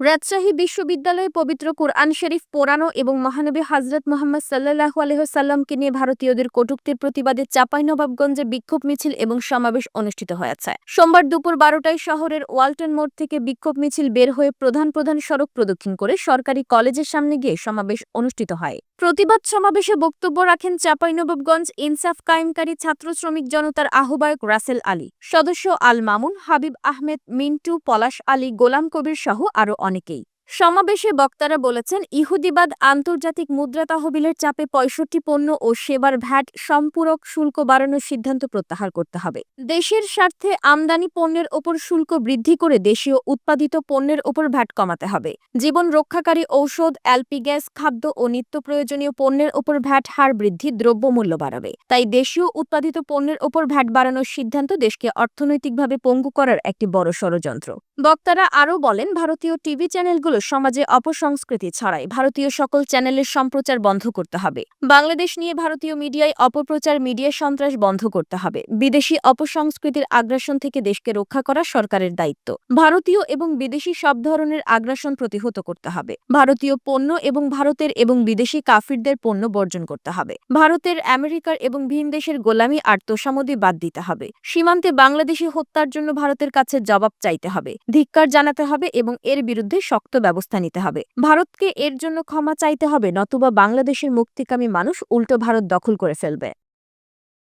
রাজশাহী বিশ্ববিদ্যালয়ে পবিত্র কোরআন শরীফ পোড়ানো এবং মহানবী হজরত মোহাম্মদ সাল্লাহু আলহ্লামকে নিয়ে ভারতীয়দের কটূক্তির প্রতিবাদে চাঁপাইনবাবগঞ্জে বিক্ষোভ মিছিল এবং সমাবেশ অনুষ্ঠিত হয়েছে। সোমবার দুপুর বারোটায় শহরের ওয়ালটন মোড় থেকে বিক্ষোভ মিছিল বের হয়ে প্রধান প্রধান সড়ক প্রদক্ষিণ করে সরকারি কলেজের সামনে গিয়ে সমাবেশ অনুষ্ঠিত হয়। প্রতিবাদ সমাবেশে বক্তব্য রাখেন চাঁপাইনবাবগঞ্জ ইনসাফ কায়েমকারী ছাত্র শ্রমিক জনতার আহ্বায়ক রাসেল আলী, সদস্য আল মামুন, হাবিব আহমেদ, মিন্টু পলাশ আলী, গোলাম কবির সহ আরও অনেকেই। সমাবেশে বক্তারা বলেছেন, ইহুদিবাদ আন্তর্জাতিক মুদ্রা তহবিলের চাপে পঁয়ষট্টি পণ্য ও সেবার ভ্যাট সম্পূরক শুল্ক বাড়ানোর সিদ্ধান্ত প্রত্যাহার করতে হবে। দেশের স্বার্থে আমদানি পণ্যের ওপর শুল্ক বৃদ্ধি করে দেশীয় উৎপাদিত পণ্যের ওপর ভ্যাট কমাতে হবে। জীবন রক্ষাকারী ঔষধ এলপি গ্যাস, খাদ্য ও নিত্য প্রয়োজনীয় পণ্যের ওপর ভ্যাট হার বৃদ্ধি, দ্রব্যমূল্য বাড়াবে। তাই দেশীয় উৎপাদিত পণ্যের ওপর ভ্যাট বাড়ানোর সিদ্ধান্ত দেশকে অর্থনৈতিকভাবে পঙ্গু করার একটি বড় ষড়যন্ত্র। বক্তারা আরও বলেন, ভারতীয় টিভি চ্যানেলগুলো সমাজে অপসংস্কৃতি ছড়ায়। ভারতীয় সকল চ্যানেলের সম্প্রচার বন্ধ করতে হবে। বাংলাদেশ নিয়ে ভারতীয় মিডিয়ায় অপপ্রচার, মিডিয়া সন্ত্রাস বন্ধ করতে হবে। বিদেশি অপসংস্কৃতির আগ্রাসন থেকে দেশকে রক্ষা করা সরকারের দায়িত্ব। ভারতীয় এবং বিদেশি সব ধরনের আগ্রাসন প্রতিহত করতে হবে। ভারতীয় পণ্য এবং ভারতের এবং বিদেশি কাফিরদের পণ্য বর্জন করতে হবে। ভারতের, আমেরিকার এবং ভিন দেশের গোলামি আর তোষামদি বাদ দিতে হবে। সীমান্তে বাংলাদেশি হত্যার জন্য ভারতের কাছে জবাব চাইতে হবে। ধিক্কার জানাতে হবে এবং এর বিরুদ্ধে শক্ত ব্যবস্থা নিতে হবে। ভারতকে এর জন্য ক্ষমা চাইতে হবে, নতুবা বাংলাদেশের মুক্তিকামী মানুষ উল্টো ভারত দখল করে ফেলবে।